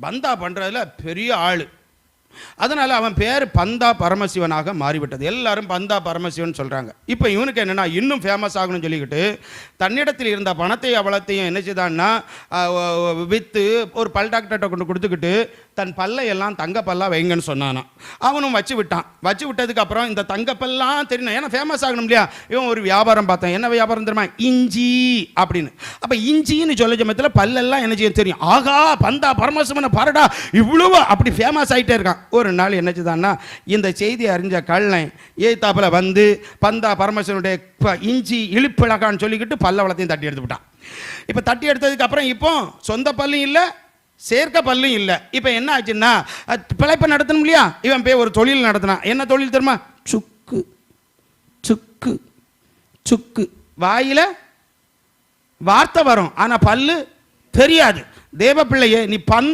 பந்தா பண்ணுறதுல பெரிய ஆள். அதனால் அவன் பேர் பந்தா பரமசிவனாக மாறிவிட்டது. எல்லாரும் பந்தா பரமசிவன் சொல்கிறாங்க இப்போ இவனுக்கு என்னென்னா இன்னும் ஃபேமஸ் ஆகணும்னு சொல்லிக்கிட்டு தன்னிடத்தில் இருந்த பணத்தை அவ்வளத்தையும் என்ன செய்தான்னா விற்று ஒரு பல் டாக்டர்கிட்ட கொண்டு கொடுத்துக்கிட்டு தன் பல்லை எல்லாம் வைங்கன்னு சொன்னானாம். அவனும் வச்சு விட்டான். வச்சு விட்டதுக்கப்புறம் இந்த தங்கப்பல்லாம் தெரியணும் ஏன்னா ஃபேமஸ் ஆகணும் இல்லையா? இவன் ஒரு வியாபாரம் பார்த்தேன். என்ன வியாபாரம் தெரியுமா? இஞ்சி அப்படின்னு. அப்போ இஞ்சின்னு சொல்ல சமயத்தில் பல்லெல்லாம் என்ன செய்யும் தெரியும். ஆகா பந்தா பரமசிவனை பாருடா இவ்வளவு அப்படி ஃபேமஸ் ஆகிட்டே இருக்கான். ஒரு நாள் என்னச்சுதான்னா இந்த செய்தி அறிஞ்ச கள்ளன் ஏத்தாப்பில் வந்து பந்தா பரமசிவனுடைய இஞ்சி இழுப்பிழகான்னு சொல்லிக்கிட்டு பல்ல வளத்தையும் தட்டி எடுத்துவிட்டான். இப்போ தட்டி எடுத்ததுக்கு அப்புறம் இப்போ சொந்த பல்லும் இல்லை சேர்க்க பல்லும் இல்லை. இப்போ என்ன ஆச்சுன்னா பிழைப்பை நடத்தணும் இல்லையா? இவன் போய் ஒரு தொழில் நடத்தினான். என்ன தொழில் தெரியுமா? சுக்கு சுக்கு சுக்கு. வாயில வார்த்தை வரும் ஆனால் பல்லு தெரியாது. தேவ பிள்ளையே நீ பந்த